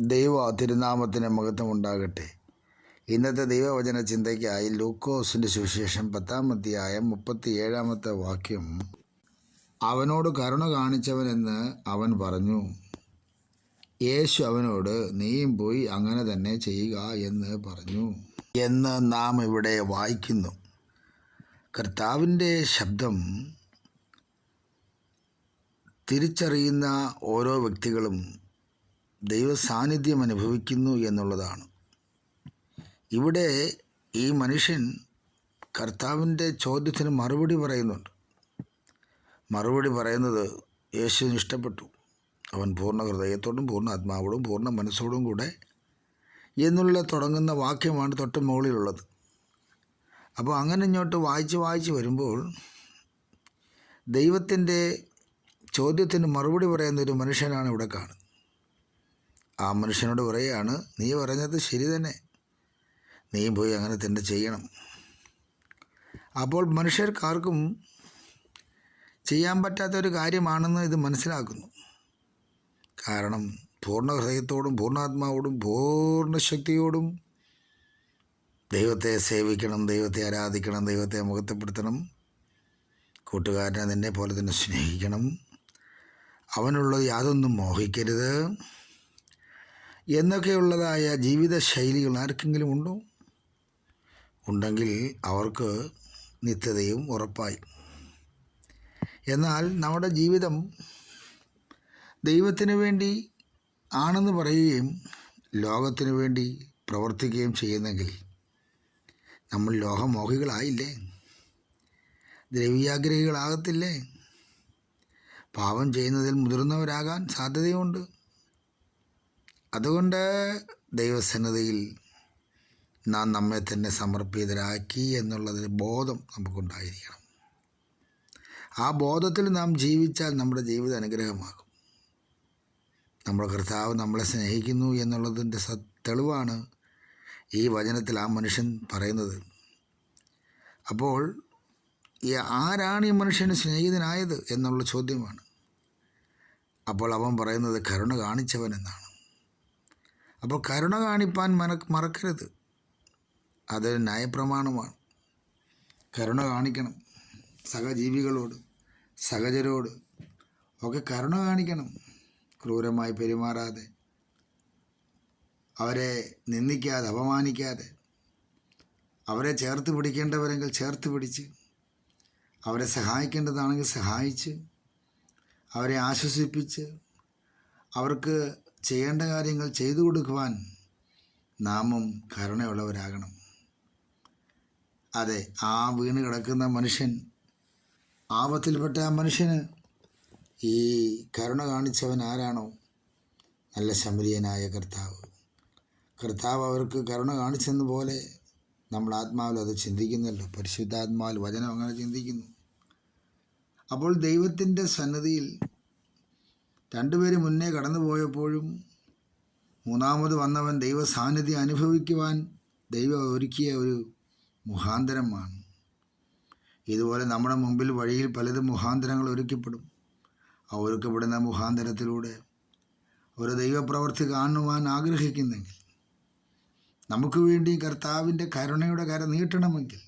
ദൈവ തിരുനാമത്തിന് മഹത്വം ഉണ്ടാകട്ടെ. ഇന്നത്തെ ദൈവവചന ചിന്തയ്ക്കായി ലൂക്കോസിന്റെ സുവിശേഷം പത്താം അധ്യായം മുപ്പത്തി ഏഴാമത്തെ വാക്യം. അവനോട് കരുണ കാണിച്ചവനെന്ന് അവൻ പറഞ്ഞു. യേശു അവനോട് നീയും പോയി അങ്ങനെ തന്നെ ചെയ്യുക എന്ന് പറഞ്ഞു. എന്ന് നാം ഇവിടെ വായിക്കുന്നു. കർത്താവിന്റെ ശബ്ദം തിരിച്ചറിയുന്ന ഓരോ വ്യക്തികളും ദൈവ സാന്നിധ്യം അനുഭവിക്കുന്നു എന്നുള്ളതാണ്. ഇവിടെ ഈ മനുഷ്യൻ കർത്താവിന്റെ ചോദ്യത്തിന് മറുപടി പറയുന്നുണ്ട്. മറുപടി പറയുന്നത് യേശുവിന് ഇഷ്ടപ്പെട്ടു. അവൻ പൂർണ ഹൃദയത്തോടും പൂർണ ആത്മാവോടും പൂർണ മനസ്സോടും കൂടെ എന്നുള്ള തുടങ്ങുന്ന വാക്യമാണ് തൊട്ട് മുകളിലുള്ളത്. അപ്പോൾ അങ്ങനെ ഇങ്ങോട്ട് വായിച്ച് വായിച്ച് വരുമ്പോൾ ദൈവത്തിന്റെ ചോദ്യത്തിന് മറുപടി പറയുന്ന ഒരു മനുഷ്യനാണ് ഇവിടെ കാണുന്നത്. ആ മനുഷ്യനോട് പറയുകയാണ് നീ പറഞ്ഞത് ശരി തന്നെ. നീ പോയി അങ്ങനെ തന്നെ ചെയ്യണം. അപ്പോൾ മനുഷ്യർക്കാർക്കും ചെയ്യാൻ പറ്റാത്ത ഒരു കാര്യമാണെന്ന് ഇത് മനസ്സിലാക്കുന്നു. കാരണം പൂർണ ഹൃദയത്തോടും പൂർണാത്മാവോടും പൂർണ ശക്തിയോടും ദൈവത്തെ സേവിക്കണം ദൈവത്തെ ആരാധിക്കണം ദൈവത്തെ മുഖത്തപ്പെടുത്തണം. കൂട്ടുകാരനെ നിന്നെ പോലെ തന്നെ സ്നേഹിക്കണം. അവനുള്ളത് യാതൊന്നും മോഹിക്കരുത്. എന്നൊക്കെയുള്ളതായ ജീവിത ശൈലികൾ ആർക്കെങ്കിലും ഉണ്ടോ? ഉണ്ടെങ്കിൽ അവർക്ക് നിത്യതയും ഉറപ്പായി. എന്നാൽ നമ്മുടെ ജീവിതം ദൈവത്തിന് വേണ്ടി ആണെന്ന് പറയുകയും ലോകത്തിനു വേണ്ടി പ്രവർത്തിക്കുകയും ചെയ്യുന്നെങ്കിൽ നമ്മൾ ലോഹമോഹികളായില്ലേ ദ്രവ്യാഗ്രഹികളാകത്തില്ലേ? പാപം ചെയ്യുന്നതിൽ മുതിർന്നവരാകാൻ സാധ്യതയുണ്ട്. അതുകൊണ്ട് ദൈവസന്നതയിൽ നാം നമ്മെ തന്നെ സമർപ്പിതരാക്കി എന്നുള്ളതിൽ ബോധം നമുക്കുണ്ടായിരിക്കണം. ആ ബോധത്തിൽ നാം ജീവിച്ചാൽ നമ്മുടെ ജീവിതം അനുഗ്രഹമാകും. നമ്മുടെ കർത്താവ് നമ്മളെ സ്നേഹിക്കുന്നു എന്നുള്ളതിന്റെ തെളിവാണ് ഈ വചനത്തിൽ ആ മനുഷ്യൻ പറയുന്നത്. അപ്പോൾ ആരാണ് ഈ മനുഷ്യന് സ്നേഹിതനായത് എന്നുള്ള ചോദ്യമാണ്. അപ്പോൾ അവൻ പറയുന്നത് കരുണ കാണിച്ചവൻ എന്നാണ്. അപ്പോൾ കരുണ കാണിപ്പാൻ മന മറക്കരുത്. അത് ന്യായപ്രമാണമാണ്. കരുണ കാണിക്കണം സഹജീവികളോട് സഹചരോട് ഒക്കെ കരുണ കാണിക്കണം. ക്രൂരമായി പെരുമാറാതെ അവരെ നിന്ദിക്കാതെ അപമാനിക്കാതെ. അവരെ ചേർത്ത് പിടിക്കേണ്ടവരെങ്കിൽ ചേർത്ത് പിടിച്ച് അവരെ സഹായിക്കേണ്ടതാണെങ്കിൽ സഹായിച്ച് അവരെ ആശ്വസിപ്പിച്ച് അവർക്ക് ചെയ്യേണ്ട കാര്യങ്ങൾ ചെയ്തു കൊടുക്കുവാൻ നാമും കരുണയുള്ളവരാകണം. അതെ ആ വീണ് കിടക്കുന്ന മനുഷ്യൻ ആപത്തിൽപ്പെട്ട ആ മനുഷ്യന് ഈ കരുണ കാണിച്ചവൻ ആരാണോ? നല്ല ശമരിയനായ കർത്താവ്. കർത്താവ് അവർക്ക് കരുണ കാണിച്ചെന്ന പോലെ നമ്മൾ ആത്മാവിൽ അത് ചിന്തിക്കുന്നല്ലോ. പരിശുദ്ധാത്മാവിൽ വചനം അങ്ങനെ ചിന്തിക്കുന്നു. അപ്പോൾ ദൈവത്തിന്റെ സന്നദ്ധിയിൽ രണ്ടുപേര് മുന്നേ കടന്നുപോയപ്പോഴും മൂന്നാമത് വന്നവൻ ദൈവ സാന്നിധ്യം അനുഭവിക്കുവാൻ ദൈവം ഒരുക്കിയ ഒരു മുഖാന്തരമാണ്. ഇതുപോലെ നമ്മുടെ മുമ്പിൽ വഴിയിൽ പലതും മുഖാന്തരങ്ങൾ ഒരുക്കപ്പെടും. ആ ഒരുക്കപ്പെടുന്ന മുഖാന്തരത്തിലൂടെ ഒരു ദൈവപ്രവർത്തി കാണുവാൻ ആഗ്രഹിക്കുന്നെങ്കിൽ നമുക്ക് വേണ്ടി കർത്താവിന്റെ കരുണയുടെ കര നീട്ടണമെങ്കിൽ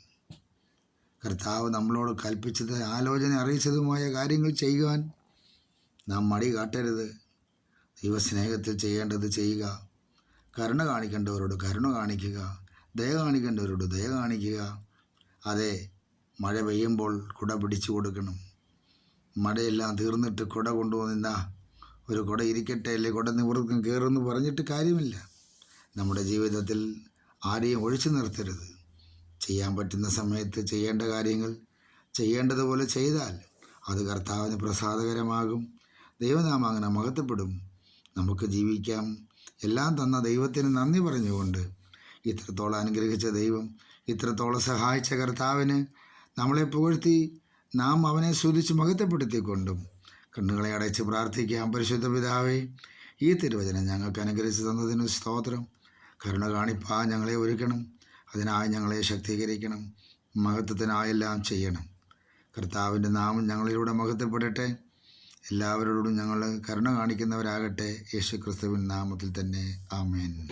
കർത്താവ് നമ്മളോട് കൽപ്പിച്ചത് ആലോചന അറിയിച്ചതുമായ കാര്യങ്ങൾ ചെയ്യുവാൻ നാം മടി കാട്ടരുത്. ദൈവസ്നേഹത്തിൽ ചെയ്യേണ്ടത് ചെയ്യുക. കരുണ കാണിക്കേണ്ടവരോട് കരുണ കാണിക്കുക. ദയ കാണിക്കേണ്ടവരോട് ദയ കാണിക്കുക. അതെ മഴ പെയ്യുമ്പോൾ കുട പിടിച്ചു കൊടുക്കണം. മഴയെല്ലാം തീർന്നിട്ട് കുട കൊണ്ടുവന്നിന്ന ഒരു കുട ഇരിക്കട്ടെ അല്ലെ? കുട നിവൃത്തം കയറുമെന്ന് പറഞ്ഞിട്ട് കാര്യമില്ല. നമ്മുടെ ജീവിതത്തിൽ ആരെയും ഒഴിച്ചു നിർത്തരുത്. ചെയ്യാൻ പറ്റുന്ന സമയത്ത് ചെയ്യേണ്ട കാര്യങ്ങൾ ചെയ്യേണ്ടതുപോലെ ചെയ്താൽ അത് കർത്താവിന് പ്രസാദകരമാകും. ദൈവനാമം അങ്ങനെ മഹത്വപ്പെടും. നമുക്ക് ജീവിക്കാം. എല്ലാം തന്ന ദൈവത്തിന് നന്ദി പറഞ്ഞുകൊണ്ട് ഇത്രത്തോളം അനുഗ്രഹിച്ച ദൈവം ഇത്രത്തോളം സഹായിച്ച കർത്താവിന് നമ്മളെ പുകഴ്ത്തി നാം അവനെ സ്തുതിച്ച് മഹത്വപ്പെടുത്തിക്കൊണ്ടും കണ്ണുകളെ അടച്ച് പ്രാർത്ഥിക്കാം. പരിശുദ്ധ പിതാവേ ഈ തിരുവചനം ഞങ്ങൾക്ക് അനുഗ്രഹിച്ചു തന്നതിന് സ്തോത്രം. കരുണ കാണിപ്പാ ഞങ്ങളെ ഒരുക്കണം. അതിനായി ഞങ്ങളെ ശക്തീകരിക്കണം. മഹത്വത്തിനായെല്ലാം ചെയ്യണം. കർത്താവിന്റെ നാമം ഞങ്ങളിലൂടെ മഹത്വപ്പെടട്ടെ. എല്ലാവരോടും ഞങ്ങൾ കരുണ കാണിക്കുന്നവരാകട്ടെ. യേശു ക്രിസ്തുവിൻ നാമത്തിൽ തന്നെ. ആമേൻ.